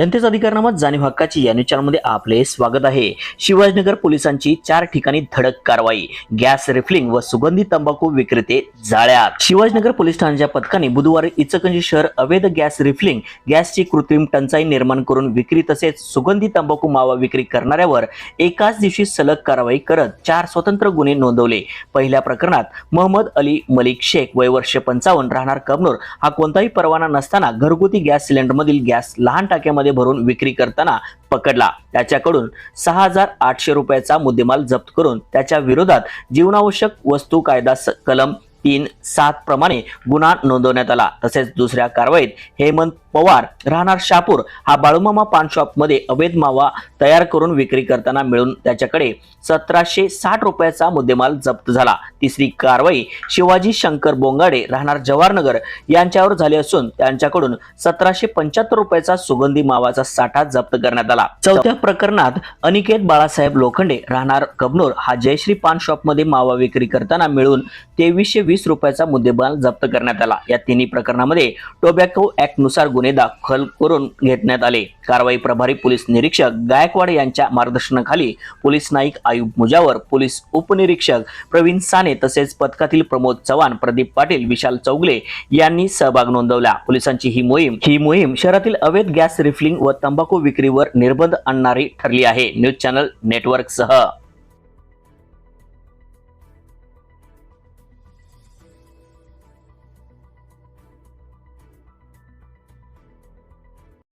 जनतेचा अधिकारनामा जाणीव हक्काची या न्यूज चॅनलमध्ये आपले स्वागत आहे. शिवाजीनगर पोलिसांची चार ठिकाणी धडक कारवाई गॅस रिफिलिंग व सुगंधी तंबाखू विक्रेते जाळ्यात. शिवाजीनगर पोलीस ठाण्याच्या पथकाने बुधवारी इचकंजी शहर अवैध गॅस रिफिलिंग गॅसची कृत्रिम टंचाई निर्माण करून विक्री तसेच सुगंधी तंबाखू मावा विक्री करणाऱ्यावर एकाच दिवशी सलग कारवाई करत चार स्वतंत्र गुन्हे नोंदवले. पहिल्या प्रकरणात मोहम्मद अली मलिक शेख वय वर्ष पंचावन्न राहणार कबनूर. हा कोणताही परवाना नसताना घरगुती गॅस सिलेंडरमधील गॅस लहान टाक्यामध्ये भरून विक्री करताना पकडला. त्याच्याकडून सहा हजार आठशे रुपयाचा मुद्देमाल जप्त करून त्याच्या विरोधात जीवनावश्यक वस्तू कायदा कलम तीन सात प्रमाणे गुन्हा नोंदवण्यात आला. तसेच दुसऱ्या कारवाईत हेमंत पवार राहणार शापूर हा बाळूमामा पान शॉपमध्ये अवैध मावा तयार करून विक्री करताना मिळून त्याच्याकडे सतराशे साठ रुपयाचा मुद्देमाल जप्त झाला. तिसरी कारवाई शिवाजी शंकर बोंगाडे राहणार जवाहरनगर यांच्यावर झाली असून त्यांच्याकडून सतराशे पंच्याहत्तर रुपयाचा सुगंधी मावाचा साठा जप्त करण्यात आला. चौथ्या प्रकरणात अनिकेत बाळासाहेब लोखंडे राहणार कबनूर हा जयश्री पान शॉपमध्ये मावा विक्री करताना मिळून तेवीसशे वीस रुपयाचा मुद्देमाल जप्त करण्यात आला. या तिन्ही प्रकरणामध्ये टोबॅको ऍक्टनुसार गुन्हे दाखल करून घेण्यात आले. कारवाई प्रभारी पोलीस निरीक्षक गायकवाड यांच्या मार्गदर्शनाखाली पोलीस नाईक आयुब मुजावर पोलीस उपनिरीक्षक प्रवीण साने तसेच पथकातील प्रमोद चव्हाण प्रदीप पाटील विशाल चौगले यांनी सहभाग नोंदवला. पोलिसांची ही मोहीम ही मोहीम शहरातील अवैध गॅस रिफिलिंग व तंबाखू विक्रीवर निर्बंध आणणारी ठरली आहे. News channel network